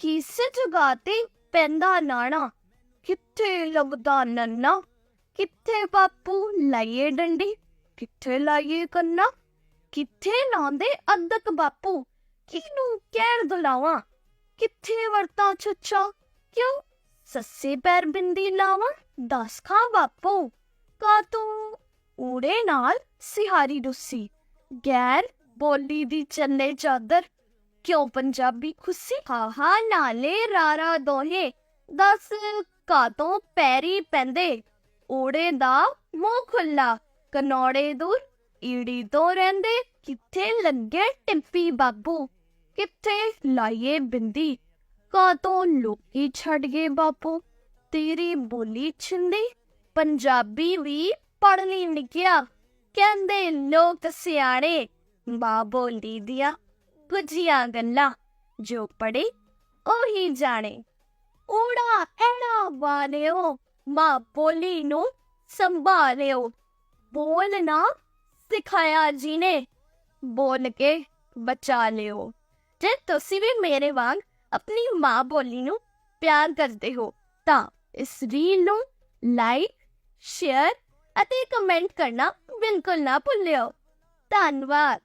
ਕਿਸੇ ਜਗ੍ਹਾ ਤੇ ਪੈਂਦਾ ਨਾਣਾ। ਕਿੱਥੇ ਲੱਭਦਾ ਨੰਨਾ? ਕਿੱਥੇ ਬਾਪੂ ਲਾਈਏ ਡੰਡੀ? ਕਿੱਥੇ ਲਾਈਏ ਕੰਨਾ? ਕਿੱਥੇ ਲਾਉਂਦੇ ਅਦਕ ਬਾਪੂ? ਕਿਹਨੂੰ ਕਹਿਰ ਦੁਲਾਵਾਂ? ਕਿੱਥੇ ਵਰਤਾਂ ਛੱਛਾ? ਕਿਉਂ ਸੱਸੇ ਪੈਰ ਬਿੰਦੀ ਲਾਵਾਂ? ਦਸ ਖਾਂ ਬਾਪੂ। ਕਾ ਤੂੰ ਊੜੇ ਨਾਲ ਸਿਹਾਰੀ ਰੁੱਸੀ? ਗੈਰ ਬੋਲੀ ਦੀ ਚੱਲੇ ਚਾਦਰ ਕਿਉਂ ਪੰਜਾਬੀ ਖੁਸ਼ੀ? ਹਾਂ ਨਾਲੇ ਰਾਰਾ ਦੋਹੇ। ਦੱਸ ਕਾਤੋਂ ਪੈਰੀ ਪੈਂਦੇ? ਓੜੇ ਦਾ ਮੂੰਹ ਖੁੱਲਾ ਕਨੌੜੇ ਦੂਰ ਈੜੀ ਤੋਂ ਰਹਿੰਦੇ। ਕਿੱਥੇ ਲੱਗੇ ਟਿੰਪੀ ਬਾਬੂ? ਕਿੱਥੇ ਲਾਈਏ ਬਿੰਦੀ? ਕਾਤੋਂ ਲੋਕੀ ਛੱਡ ਗਏ ਬਾਪੂ? ਤੇਰੀ ਬੋਲੀ ਛਿੰਦੀ। ਪੰਜਾਬੀ ਵੀ ਪੜ੍ਹ ਲਈ ਨਿਕਿਆ ਕਹਿੰਦੇ ਲੋਕ ਸਿਆਣੇ। ਮਾਂ ਬੋਲੀ ਦੀਆਂ ਗੁੱਝੀਆਂ ਗੱਲਾਂ, ਜੋ ਪੜੇ ਉਹੀ ਜਾਣੇ। ਊੜਾ ਐੜਾ ਵਾਲਿਓ, ਮਾਂ ਬੋਲੀ ਨੂੰ ਸੰਭਾਲਿਓ। ਬੋਲਣਾ ਸਿਖਾਇਆ ਜੀ ਨੇ ਬੋਲ ਕੇ ਬਚਾ ਲਿਓ। ਜੇ ਤੁਸੀਂ ਵੀ ਮੇਰੇ ਵਾਂਗ ਆਪਣੀ ਮਾਂ ਬੋਲੀ ਨੂੰ ਪਿਆਰ ਕਰਦੇ ਹੋ, ਤਾਂ ਇਸ ਰੀਲ ਨੂੰ ਲਾਈਕ, ਸ਼ੇਅਰ ਅਤੇ ਕਮੈਂਟ ਕਰਨਾ ਬਿਲਕੁਲ ਨਾ ਭੁੱਲਿਓ। ਧੰਨਵਾਦ।